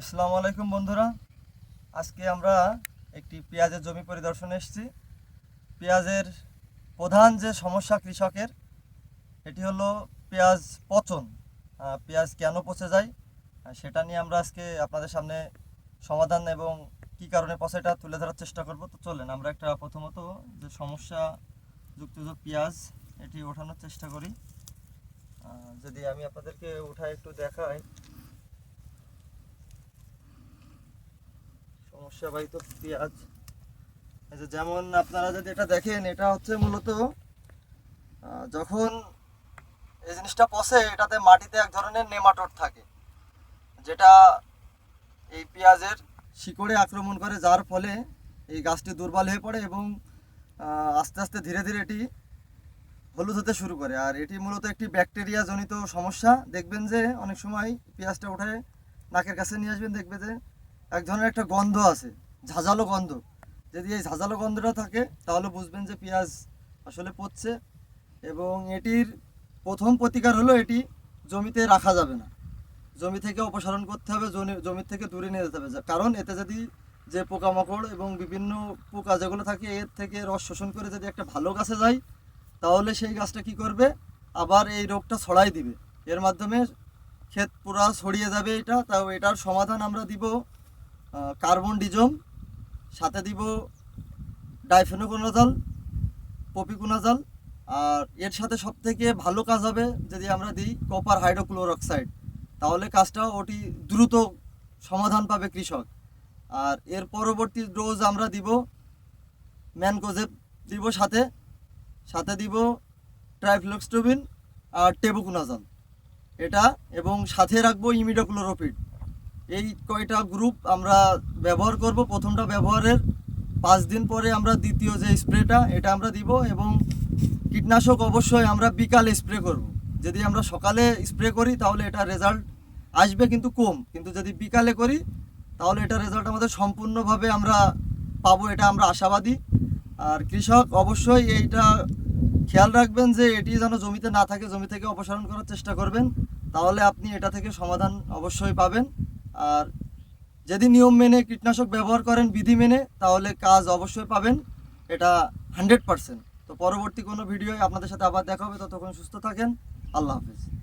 আসসালামু আলাইকুম বন্ধুরা। আজকে আমরা একটি পেঁয়াজের জমি পরিদর্শনে এসেছি। পেঁয়াজের প্রধান যে সমস্যা কৃষকের, এটি হলো পেঁয়াজ পচন। পেঁয়াজ কেন পচে যায় সেটা নিয়ে আমরা আজকে আপনাদের সামনে সমাধান এবং কী কারণে পচে এটা তুলে ধরার চেষ্টা করব। তো চলেন, আমরা একটা প্রথমত যে সমস্যা যুক্ত পেঁয়াজ, এটি ওঠানোর চেষ্টা করি। যদি আমি আপনাদেরকে উঠায় একটু দেখাই। সমস্যা পেঁয়াজ। এই যে যেমন আপনারা যদি এটা দেখেন, এটা হচ্ছে মূলত যখন এই জিনিসটা পচে, এটাতে মাটিতে এক ধরনের নেমাটোড থাকে, যেটা এই পেঁয়াজের শিকড়ে আক্রমণ করে, যার ফলে এই গাছটি দুর্বল হয়ে পড়ে এবং আস্তে আস্তে ধীরে ধীরে এটি হলুদ হতে শুরু করে। আর এটি মূলত একটি ব্যাকটেরিয়া জনিত সমস্যা। দেখবেন যে অনেক সময় পেঁয়াজটা উঠে নাকের কাছে নিয়ে আসবেন, দেখবে যে এক ধরনের একটা গন্ধ আছে, ঝাঁঝালো গন্ধ। যদি এই ঝাঁঝালো গন্ধটা থাকে, তাহলে বুঝবেন যে পেঁয়াজ আসলে পচছে এবং এটির প্রথম প্রতিকার হলো এটি জমিতে রাখা যাবে না। জমি থেকে অপসারণ করতে হবে, জমি- থেকে দূরে নিয়ে যেতে হবে। কারণ এতে যদি যে পোকামাকড় এবং বিভিন্ন পোকা যেগুলো থাকে, এর থেকে রস শোষণ করে যদি একটা ভালো গাছে যায়, তাহলে সেই গাছটা কি করবে? আবার এই রোগটা ছড়াই দিবে। এর মাধ্যমে ক্ষেত পুরা ছড়িয়ে যাবে এটা, তাও এটার সমাধান আমরা দিব কার্বন ডিজম, সাথে দিব ডাইফেনোকোনাজাল, পপিকোনাজাল, আর এর সাথে সব থেকে ভালো কাজ হবে যদি আমরা দিই কপার হাইড্রোক্লোরক্সাইড তাহলে কাজটা ওটি দ্রুত সমাধান পাবে কৃষক। আর এর পরবর্তী ডোজ আমরা দিব ম্যানকোজেব দিব সাথে সাথে দিব ট্রাইফ্লক্সটোবিন আর টেবুকুনাজাল। এটা এবং সাথে রাখব ইমিডোক্লোরোপিড এই কয়টা গ্রুপ আমরা ব্যবহার করব? প্রথমটা ব্যবহারের পাঁচ দিন পরে আমরা দ্বিতীয় যে স্প্রেটা, এটা আমরা দিব এবং কীটনাশক অবশ্যই আমরা বিকালে স্প্রে করব। যদি আমরা সকালে স্প্রে করি, তাহলে এটা রেজাল্ট আসবে কিন্তু কম। কিন্তু যদি বিকালে করি, তাহলে এটা রেজাল্ট আমাদের সম্পূর্ণভাবে আমরা পাবো, এটা আমরা আশাবাদী। আর কৃষক, অবশ্যই এইটা খেয়াল রাখবেন যে এটি যেন জমিতে না থাকে, জমি থেকে অপসারণ করার চেষ্টা করবেন। তাহলে আপনি এটা থেকে সমাধান অবশ্যই পাবেন। আর যদি নিয়ম মেনে কীটনাশক ব্যবহার করেন বিধি মেনে, তাহলে কাজ অবশ্যই পাবেন। এটা হান্ড্রেড পার্সেন্ট। তো পরবর্তী কোনো ভিডিওয় আপনাদের সাথে আবার দেখা হবে। ততক্ষণ সুস্থ থাকেন। আল্লাহ হাফিজ।